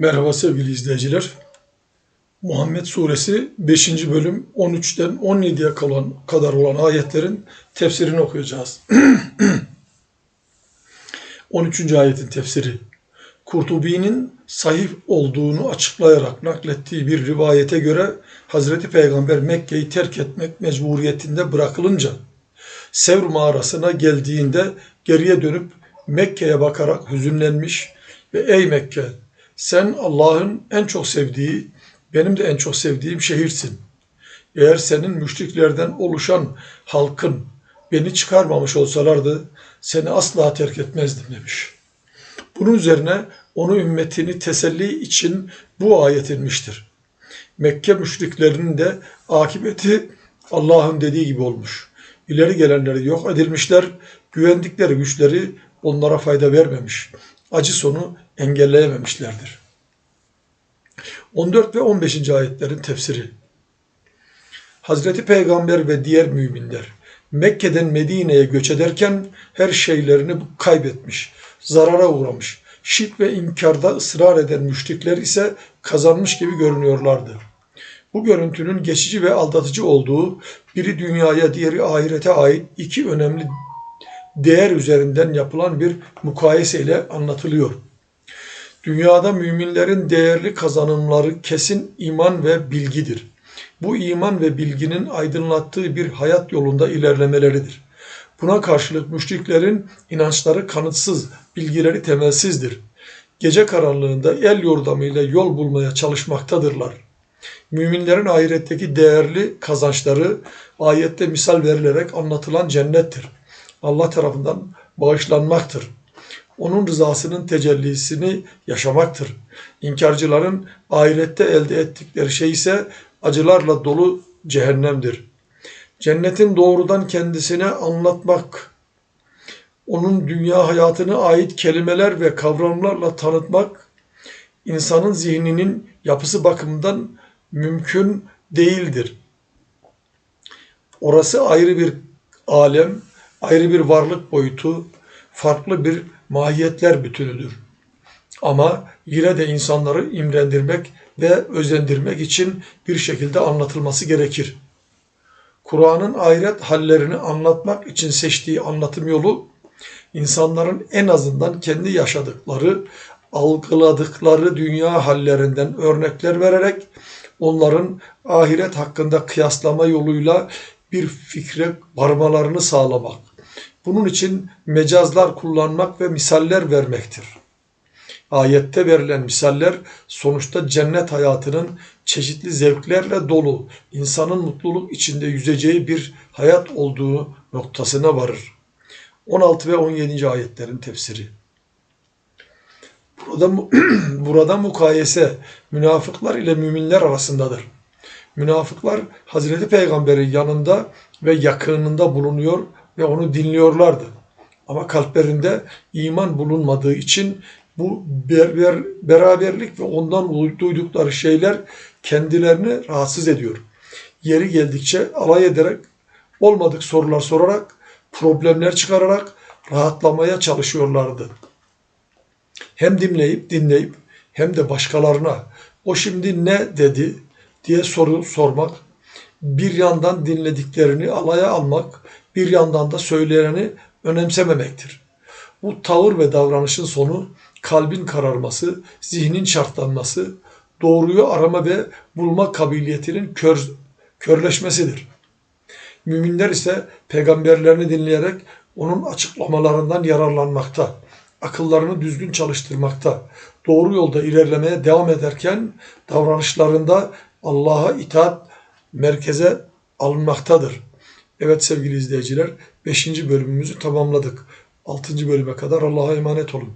Merhaba sevgili izleyiciler. Muhammed Suresi 5. bölüm 13'ten 17'ye kalan kadar olan ayetlerin tefsirini okuyacağız. 13. ayetin tefsiri. Kurtubi'nin sahih olduğunu açıklayarak naklettiği bir rivayete göre Hazreti Peygamber Mekke'yi terk etmek mecburiyetinde bırakılınca Sevr mağarasına geldiğinde geriye dönüp Mekke'ye bakarak hüzünlenmiş ve ey Mekke sen Allah'ın en çok sevdiği, benim de en çok sevdiğim şehirsin. Eğer senin müşriklerden oluşan halkın beni çıkarmamış olsalardı seni asla terk etmezdim demiş. Bunun üzerine onu ümmetini teselli için bu ayet inmiştir. Mekke müşriklerinin de akıbeti Allah'ın dediği gibi olmuş. İleri gelenleri yok edilmişler, güvendikleri güçleri onlara fayda vermemiş. Acı sonu engelleyememişlerdir. 14 ve 15. ayetlerin tefsiri Hazreti Peygamber ve diğer müminler Mekke'den Medine'ye göç ederken her şeylerini kaybetmiş, zarara uğramış. Şirk ve inkarda ısrar eden müşrikler ise kazanmış gibi görünüyorlardı. Bu görüntünün geçici ve aldatıcı olduğu, biri dünyaya diğeri ahirete ait iki önemli değer üzerinden yapılan bir mukayeseyle anlatılıyor. Dünyada müminlerin değerli kazanımları kesin iman ve bilgidir. Bu iman ve bilginin aydınlattığı bir hayat yolunda ilerlemeleridir. Buna karşılık müşriklerin inançları kanıtsız, bilgileri temelsizdir. Gece karanlığında el yordamıyla yol bulmaya çalışmaktadırlar. Müminlerin ahiretteki değerli kazançları ayette misal verilerek anlatılan cennettir. Allah tarafından bağışlanmaktır. Onun rızasının tecellisini yaşamaktır. İnkarcıların ahirette elde ettikleri şey ise acılarla dolu cehennemdir. Cennetin doğrudan kendisine anlatmak, onun dünya hayatına ait kelimeler ve kavramlarla tanıtmak, insanın zihninin yapısı bakımından mümkün değildir. Orası ayrı bir alem, ayrı bir varlık boyutu, farklı bir mahiyetler bütünüdür. Ama yine de insanları imrendirmek ve özendirmek için bir şekilde anlatılması gerekir. Kur'an'ın ahiret hallerini anlatmak için seçtiği anlatım yolu, insanların en azından kendi yaşadıkları, algıladıkları dünya hallerinden örnekler vererek onların ahiret hakkında kıyaslama yoluyla bir fikre varmalarını sağlamak. Bunun için mecazlar kullanmak ve misaller vermektir. Ayette verilen misaller sonuçta cennet hayatının çeşitli zevklerle dolu, insanın mutluluk içinde yüzeceği bir hayat olduğu noktasına varır. 16 ve 17. ayetlerin tefsiri. Burada, burada mukayese münafıklar ile müminler arasındadır. Münafıklar Hazreti Peygamber'in yanında ve yakınında bulunuyor ve onu dinliyorlardı. Ama kalplerinde iman bulunmadığı için bu ber, beraberlik ve ondan duydukları şeyler kendilerini rahatsız ediyor. Yeri geldikçe alay ederek, olmadık sorular sorarak, problemler çıkararak rahatlamaya çalışıyorlardı. Hem dinleyip dinleyip hem de başkalarına o şimdi ne dedi diye soru sormak, bir yandan dinlediklerini alaya almak, bir yandan da söyleyeni önemsememektir. Bu tavır ve davranışın sonu kalbin kararması, zihnin şartlanması, doğruyu arama ve bulma kabiliyetinin kör, körleşmesidir. Müminler ise peygamberlerini dinleyerek onun açıklamalarından yararlanmakta, akıllarını düzgün çalıştırmakta, doğru yolda ilerlemeye devam ederken davranışlarında Allah'a itaat merkeze alınmaktadır. Evet sevgili izleyiciler 5. bölümümüzü tamamladık. 6. bölüme kadar Allah'a emanet olun.